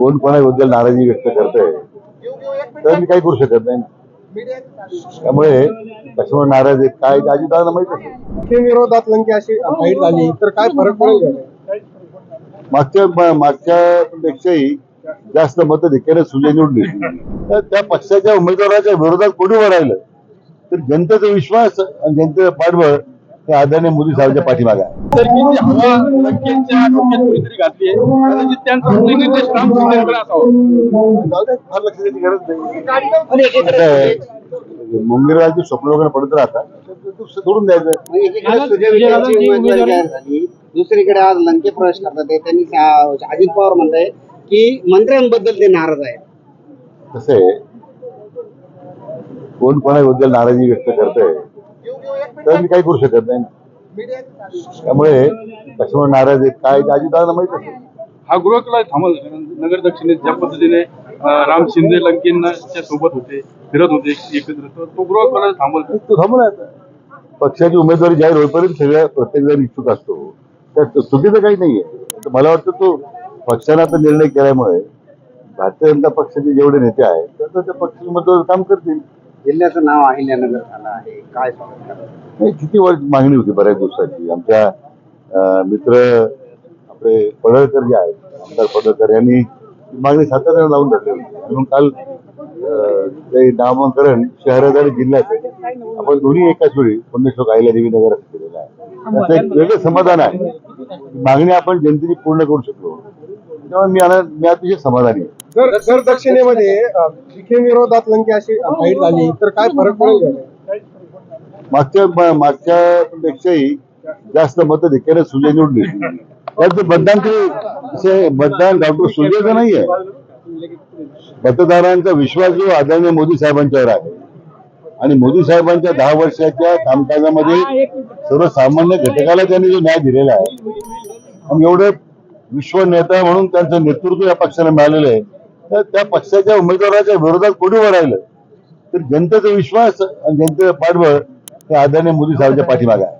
कोण कोणाबद्दल नाराजी व्यक्त करतंय तर मी काही करू शकत नाही. त्यामुळे कशामुळे नाराज आहेत. काय अजितदादांना माहीत असेल. विरोधात लंके अशी फाईट झाली तर काय फरक पडेल? मागच्या मागच्या पेक्षाही जास्त मतं धिक्याने सुजय निवडली. तर त्या पक्षाच्या उमेदवाराच्या विरोधात कोणी उभं राहिलं तर जनतेचा विश्वास आणि जनतेचं पाठबळ हे आदरणीय मोदी साहेबांच्या पाठीमागे आहे. तर जी हवा लंकेच्या डोक्यात कुणीतरी घातली आहे कदाचित त्यांचा निर्देश राम शिंदेकडे असावा. जाऊ दे, फार लक्ष द्यायची गरज नाही. स्वप्न वगैरे पडत राहतात सोडून द्यायचं. झाली दुसरीकडे आज लंके प्रवेश करतात. त्यांनी सा- अजित पवार म्हणताय की मंत्र्यांबद्दल ते नाराज आहेत. कसं आहे कोण कोणाबद्दल नाराजी व्यक्त करतंय तर मी काही करू शकत नाही त्यामुळे कशामुळे नाराज आहेत. काय ते अजितदादांना माहीत असेल. हा गृहकला थांबल नगर दक्षिणेत ज्या पद्धतीने राम शिंदे लंकेंच्या सोबत होते फिरत होते एकत्र. तर तो गृहकला थांबल तो आता. पक्षाची उमेदवारी जाहीर होईपर्यंत सगळ्या प्रत्येक जण इच्छुक असतो. त्यात चुकीचं काही नाहीये. तर मला वाटतं तो पक्षानं आता निर्णय केल्यामुळे भारतीय जनता पक्षाचे जेवढे नेते आहेत तर तो त्या पक्षाची उमेदवार काम करतील. जिल्ह्याचं नाव अहिल्यानगर झालं आहे. काय स्वागत नाही, किती वर्ष मागणी होती बऱ्याच दिवसाची. आमच्या अं, मित्र आपले पडळकर जे आहेत आमदार पडळकर यांनी ती मागणी सातत्याने लावून धरली होती. म्हणून काल अं, ते नामांकरण शहरात आणि जिल्ह्यात आपण दोन्ही एकाच वेळी पुण्यश्लोक आईला देवी नगर असं केलेलं आहे. त्याचं एक वेगळं समाधान आहे. मागणी आपण जनतेची पूर्ण करू शकलो. त्यामुळे मी आनंद मी अतिशय समाधानी आहे. जर जर दक्षिणेमध्ये विखे विरोधात लंके अशी फाईट झाली. तर काय फरक पडेल का? मागच्या मागच्या पेक्षाही जास्त मतं धिक्याने सुजय निवडली. त्याचं मतदान ते मतदान डॉक्टर सुजयचं नाहीये. मतदारांचा विश्वास जो आदरणीय मोदी साहेबांच्यावर आहे. आणि मोदी साहेबांच्या दहा वर्षाच्या कामकाजामध्ये सर्वसामान्य घटकाला त्यांनी जो न्याय दिलेला आहे. आणि एवढे विश्व नेता म्हणून त्यांचं नेतृत्व या पक्षाला मिळालेलं आहे. तर त्या पक्षाच्या उमेदवाराच्या विरोधात कोणी उभं राहिलं तर जनतेचा विश्वास आणि जनतेचं पाठबळ हे आदरणीय मोदी साहेबांच्या पाठीमागे आहे.